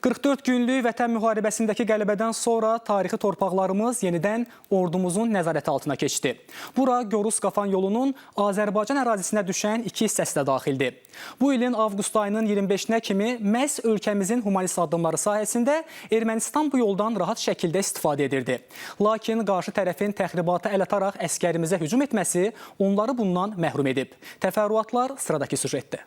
44 günlük vətən müharibəsindəki qələbədən sonra tarixi torpaqlarımız yenidən ordumuzun nəzarəti altına keçdi. Bura Gorus-Qafan yolunun Azərbaycan ərazisinə düşən iki hissəsi də daxildir. Bu ilin avqust ayının 25-nə kimi məhz ölkəmizin humanist addımları sayəsində Ermənistan bu yoldan rahat şəkildə istifadə edirdi. Lakin qarşı tərəfin təxribata əl ataraq əskərimizə hücum etməsi onları bundan məhrum edib. Təfərrüatlar sıradakı süjetdə.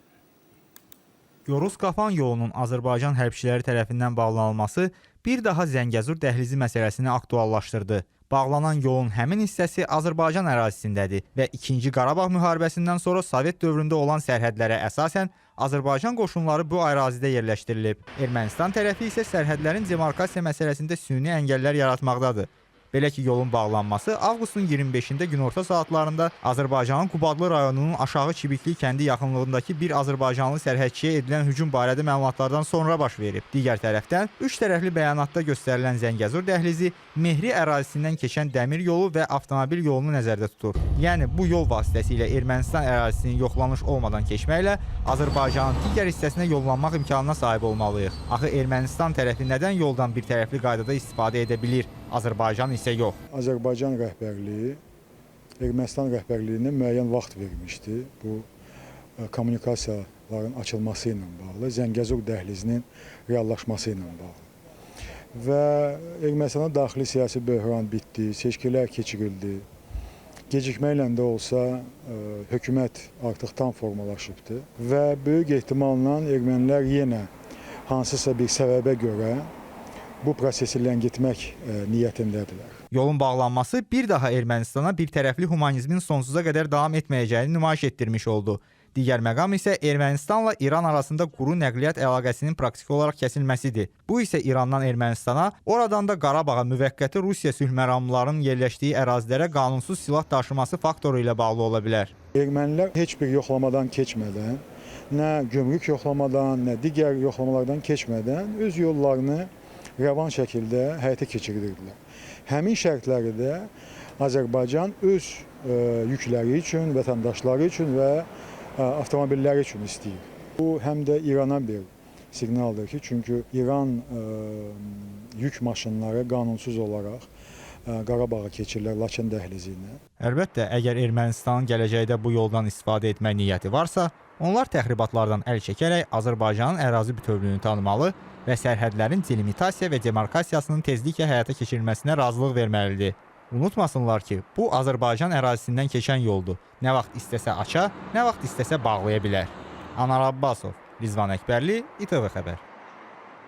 Yoruz-Qafan yolunun Azərbaycan hərbçiləri tərəfindən bağlanılması bir daha Zəngəzur dəhlizi məsələsini aktuallaşdırdı. Bağlanan yolun həmin hissəsi Azərbaycan ərazisindədir və 2-ci Qarabağ müharibəsindən sonra Sovet dövründə olan sərhədlərə əsasən Azərbaycan qoşunları bu ərazidə yerləşdirilib. Ermənistan tərəfi isə sərhədlərin demarkasiya məsələsində süni əngəllər yaratmaqdadır. Belə ki, yolun bağlanması avqustun 25-də günorta saatlarında Azərbaycanın Qubadlı rayonunun aşağı Çibikli kəndi yaxınlığındakı bir Azərbaycanlı sərhədçiyə edilən hücum barədə məlumatlardan sonra baş verib. Digər tərəfdən, üç tərəfli bəyanatda göstərilən Zəngəzur dəhlizi Mehri ərazisindən keçən dəmir yolu və avtomobil yolunu nəzərdə tutur. Yəni bu yol vasitəsilə Ermənistan ərazisinin yoxlanış olmadan keçməklə Azərbaycanın digər hissəsinə yollanmaq imkanına sahib olmalıyıq. Axı Ermənistan tərəfi nədən yoldan bir tərəfli qaydada istifadə edə bilir? Azərbaycan isə yox. Azərbaycan rəhbərliyi Ermənistan rəhbərliyinə müəyyən vaxt vermişdi. Bu e, kommunikasiyaların açılması ilə bağlı, Zəngəzur dəhlizinin reallaşması ilə bağlı. Və Ermənistana daxili siyasi böhran bitdi, seçkilər keçirildi. Gecikməklə də olsa e, hökumət artıq tam formalaşıbdı və böyük ehtimalla ermənilər yenə hansısa bir səbəbə görə bu prosesi ləngitmək e, niyyətindədirlər. Yolun bağlanması bir daha Ermənistana bir tərəfli humanizmin sonsuza qədər davam etməyəcəyini nümayiş etdirmiş oldu. Digər məqam isə Ermənistanla İran arasında quru nəqliyyat əlaqəsinin praktiki olaraq kəsilməsidir. Bu isə İrandan Ermənistana, oradan da Qarabağa müvəqqəti Rusiya sülh məramlarının yerləşdiyi ərazilərə qanunsuz silah daşıması faktoru ilə bağlı ola bilər. Ermənilər heç bir yoxlamadan keçmədən, nə gömrük yoxlamadan, nə digər yoxlamalardan keçmədən öz yollarını rəvan şəkildə həyata keçirirdilər. Həmin şərtləri də Azərbaycan öz ə, yükləri üçün, vətəndaşları üçün və ə, avtomobilləri üçün istəyir. Bu həm də İrana bir siqnaldır ki, çünki İran ə, yük maşınları qanunsuz olaraq Qarabağa keçirlər Laçın dəhlizi ilə. Əlbəttə, əgər Ermənistanın gələcəkdə bu yoldan istifadə etmək niyyəti varsa, onlar təxribatlardan əl çəkərək Azərbaycanın ərazi bütövlüyünü tanımalı və sərhədlərin delimitasiya və demarkasiyasının tezliklə həyata keçirilməsinə razılıq verməlidir. Unutmasınlar ki, bu Azərbaycan ərazisindən keçən yoldur. Nə vaxt istəsə aça, nə vaxt istəsə bağlaya bilər. Anar Abbasov, Rizvan Əkbərli, İTV xəbər.